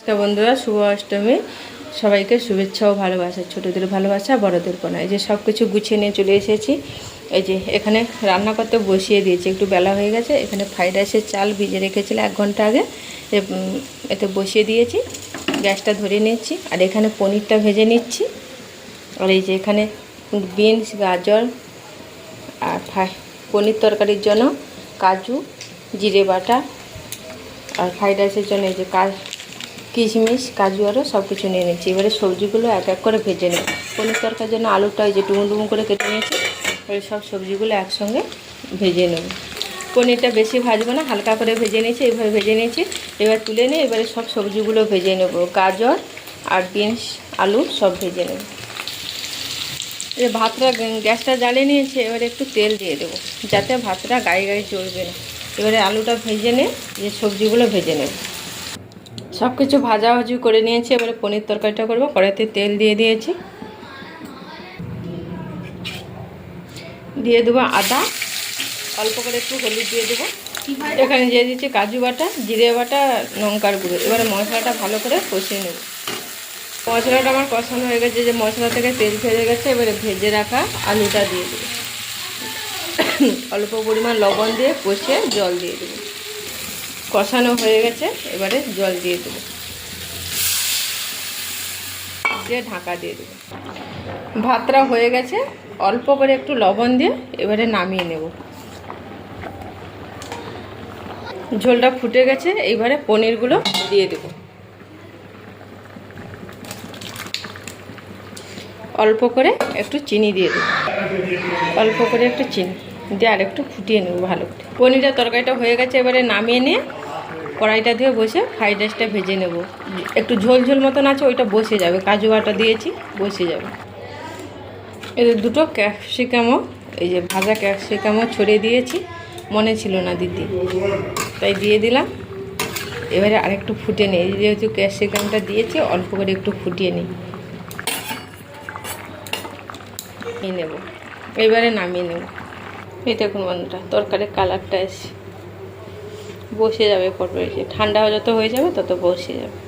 নমস্কার বন্ধুরা, শুভ অষ্টমী। সবাইকে শুভেচ্ছা ও ভালোবাসা, ছোটোদের ভালোবাসা, বড়দের কোনা এই যে সব কিছু গুছিয়ে নিয়ে চলে এসেছি। এই যে এখানে রান্না করতে বসিয়ে দিয়েছি, একটু বেলা হয়ে গেছে। এখানে ফ্রাইড রাইসের চাল ভিজে রেখেছিলাম এক ঘণ্টা আগে। এতে বসিয়ে দিয়েছি, গ্যাসটা ধরে নিচ্ছি, আর এখানে পনিরটা ভেজে নিচ্ছি। আর এই যে এখানে বিনস, গাজর, আর পনির তরকারির জন্য কাজু, জিরে বাটা, আর ফ্রাইড রাইসের জন্য এই যে কাজ কিশমিশ, কাজু আরও সব কিছু নিয়ে নিচ্ছি। এবারে সবজিগুলো এক এক করে ভেজে নেব। পনির তরকার জন্য আলুটা এই যে ডুমো ডুমো করে কেটে নিয়েছি। এবারে সব সবজিগুলো একসঙ্গে ভেজে নেব। পনিরটা বেশি ভাজবো না, হালকা করে ভেজে নিয়েছি, এইভাবে ভেজে নিয়েছি। এবার তুলে নিয়ে এবারে সব সবজিগুলো ভেজে নেব। গাজর আর বিনস, আলু সব ভেজে নেব। এই ভাতটা গ্যাসটা জ্বালিয়ে নিয়েছি, এবারে একটু তেল দিয়ে দেবো, যাতে ভাতটা গায়ে গায়ে চলবে না। এবারে আলুটা ভেজে নিয়ে যে সবজিগুলো ভেজে নেব। সব কিছু ভাজাভাজি করে নিয়েছি, এবারে পনির তরকারিটা করব, কড়াইতে তেল দিয়ে দিয়েছি। দিয়ে দেবো আদা, অল্প করে একটু হলুদ দিয়ে দেবো। এখানে দিয়ে দিচ্ছি কাজু বাটা, জিরে বাটা, লঙ্কার গুঁড়ো। এবারে মশলাটা ভালো করে কষিয়ে নেব। মশলাটা আমার কষানো হয়ে গেছে, যে মশলা থেকে তেল ছেড়ে গেছে, এবারে ভেজে রাখা আলুটা দিয়ে দেবো। অল্প পরিমাণ লবণ দিয়ে কষিয়ে জল দিয়ে দেবো। কষানো হয়ে গেছে, এবারে জল দিয়ে দেবো। দিয়ে ঢাকা দিয়ে দেবো। ভাতটা হয়ে গেছে, অল্প করে একটু লবণ দিয়ে এবারে নামিয়ে নেব। ঝোলটা ফুটে গেছে এইবারে পনিরগুলো দিয়ে দেবো। অল্প করে একটু চিনি দিয়ে দেবো। অল্প করে একটু চিনি দিয়ে আর একটু ফুটিয়ে নেব ভালো করে। পনিরের তরকারিটা হয়ে গেছে, এবারে নামিয়ে নিয়ে কড়াইটা দিয়ে বসে ফ্রাইড রাইসটা ভেজে নেব। একটু ঝোল ঝোল মতন আছে, ওইটা বসে যাবে। কাজু বাটা দিয়েছি, বসে যাবে। এদের দুটো ক্যাপসিকামও এই যে ভাজা ক্যাপসিকামও ছড়িয়ে দিয়েছি। মনে ছিল না দিদি। তাই দিয়ে দিলাম। এবারে আরেকটু ফুটে নিই। যেহেতু ক্যাপসিকামটা দিয়েছি, অল্প করে একটু ফুটিয়ে নিই। নেব। এবারে নামিয়ে নেব। এই দেখুন বন্ধুটা তরকারির কালারটা এসে বসে যাবে পরপর এসে ঠান্ডা যত হয়ে যাবে তত বসে যাবে।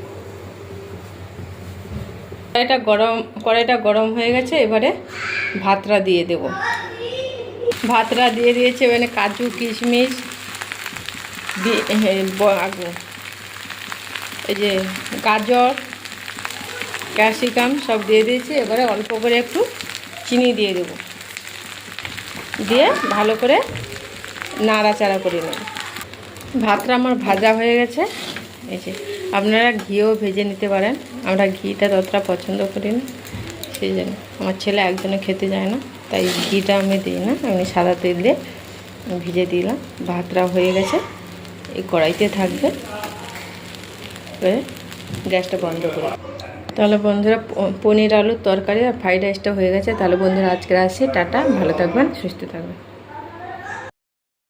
কড়াইটা গরম কড়াইটা গরম হয়ে গেছে, এবারে ভাতটা দিয়ে দেব। ভাতটা দিয়ে দিয়েছে, এবারে কাজু, কিশমিশ এই যে গাজর, ক্যাপসিকাম সব দিয়ে দিয়েছি, এবারে অল্প করে একটু চিনি দিয়ে দেবো। দিয়ে ভালো করে নাড়াচাড়া করে নেব। ভাতটা আমার ভাজা হয়ে গেছে। এই যে, আপনারা ঘিও ভেজে নিতে পারেন। আমরা ঘিটা ততটা পছন্দ করি না, সেই জন্য। আমার ছেলে একজনে খেতে যায় না, তাই ঘিটা আমি দিই না। আমি সাদা তেল দিয়ে ভিজে দিলাম। ভাতটা হয়ে গেছে। এই কড়াইতে থাকবে। গ্যাসটা বন্ধ করে তাহলে বন্ধুরা পনির আলুর তরকারি আর ফ্রাইড রাইসটা হয়ে গেছে। তাহলে বন্ধুরা আজকে আসি টাটা, ভালো থাকবেন, সুস্থ থাকবেন।